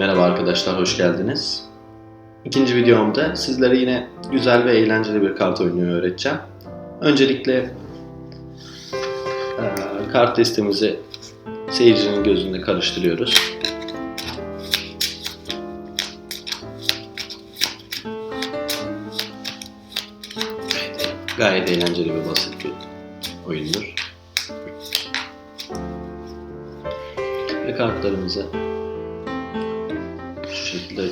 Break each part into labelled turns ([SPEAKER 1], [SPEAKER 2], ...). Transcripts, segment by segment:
[SPEAKER 1] Merhaba arkadaşlar, hoş geldiniz. İkinci videomda sizlere yine güzel ve eğlenceli bir kart oyunu öğreteceğim. Öncelikle eee, kart listemizi seyircinin gözünde karıştırıyoruz. Gayet eğlenceli ve basit bir oyundur. Ve kartlarımızı şekilde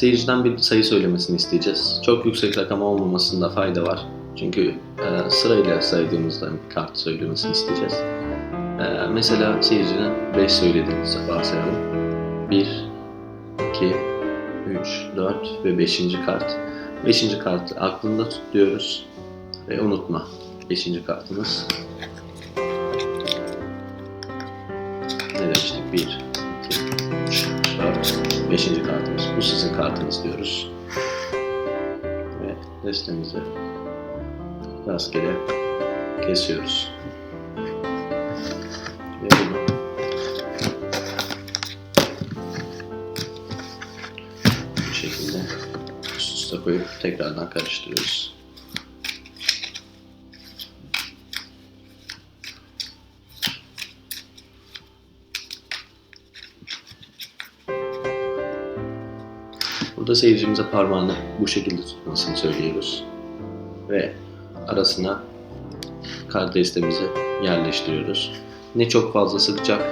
[SPEAKER 1] Seyirciden bir sayı söylemesini isteyeceğiz. Çok yüksek rakam olmamasında fayda var. Çünkü e, sırayla saydığımızda bir kart söylemesini isteyeceğiz. E, mesela seyircinin 5 söylediğimizi varsayalım. 1, 2, 3, 4 ve 5. kart. 5. kartı aklında tut diyoruz ve unutma. 5. kartımız. Ne demiştik? 1, 2, 3, 4, 5. kartımız. Bu sizin kartınız diyoruz. Ve destemizi rastgele kesiyoruz. Ve bunu bu şekilde üst koyup tekrardan karıştırıyoruz. Burada seyircimize parmağını bu şekilde tutmasını söylüyoruz. Ve arasına kart destemizi yerleştiriyoruz. Ne çok fazla sıkacak,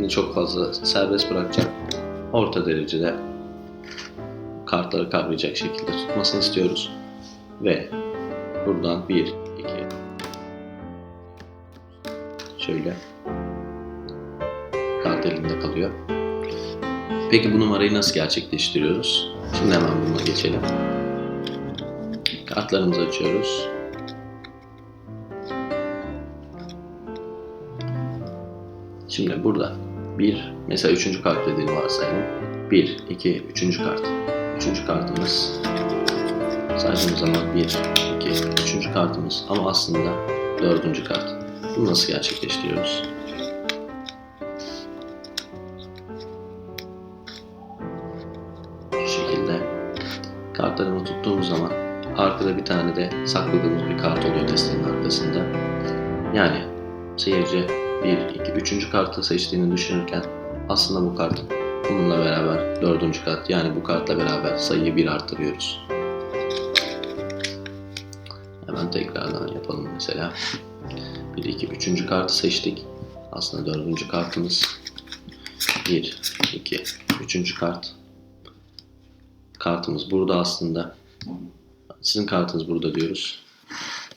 [SPEAKER 1] ne çok fazla serbest bırakacak. Orta derecede kartları kavrayacak şekilde tutmasını istiyoruz. Ve buradan 1, 2 şöyle kart elinde kalıyor. Peki bu numarayı nasıl gerçekleştiriyoruz? Şimdi hemen buna geçelim. Kartlarımızı açıyoruz. Şimdi burada bir, mesela üçüncü kart dediğini varsayalım. Bir, iki, üçüncü kart. Üçüncü kartımız saydığımız zaman bir, iki, üçüncü kartımız ama aslında dördüncü kart. Bunu nasıl gerçekleştiriyoruz? Kartlarını tuttuğumuz zaman arkada bir tane de sakladığımız bir kart oluyor destenin arkasında. Yani seyirci 1, 2, 3. kartı seçtiğini düşünürken aslında bu kart bununla beraber 4. kart yani bu kartla beraber sayıyı 1 artırıyoruz. Hemen tekrardan yapalım mesela. 1, 2, 3. kartı seçtik. Aslında 4. kartımız 1, 2, 3. kart. Kartımız burada aslında. Sizin kartınız burada diyoruz.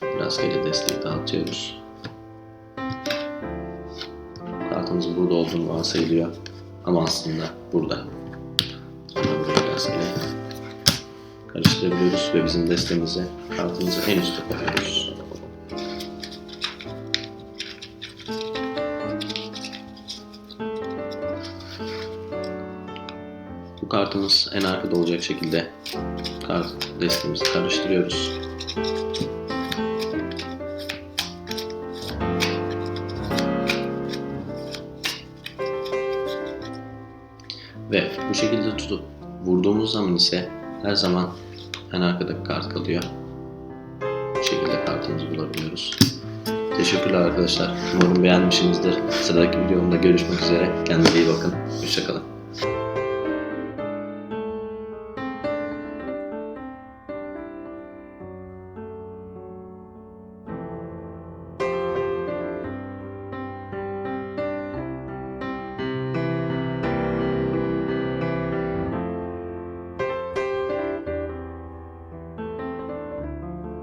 [SPEAKER 1] Rastgele desteği dağıtıyoruz. Kartımızın burada olduğunu varsayılıyor. Ama aslında burada. Sonra buraya rastgele karıştırabiliyoruz ve bizim destemizi kartımızı en üste koyuyoruz. Kartımız en arkada olacak şekilde kart destemizi karıştırıyoruz. Ve bu şekilde tutup vurduğumuz zaman ise her zaman en arkadaki kart kalıyor. Bu şekilde kartımızı bulabiliyoruz. Teşekkürler arkadaşlar. Umarım beğenmişsinizdir. Sıradaki videomda görüşmek üzere. Kendinize iyi bakın. Hoşçakalın.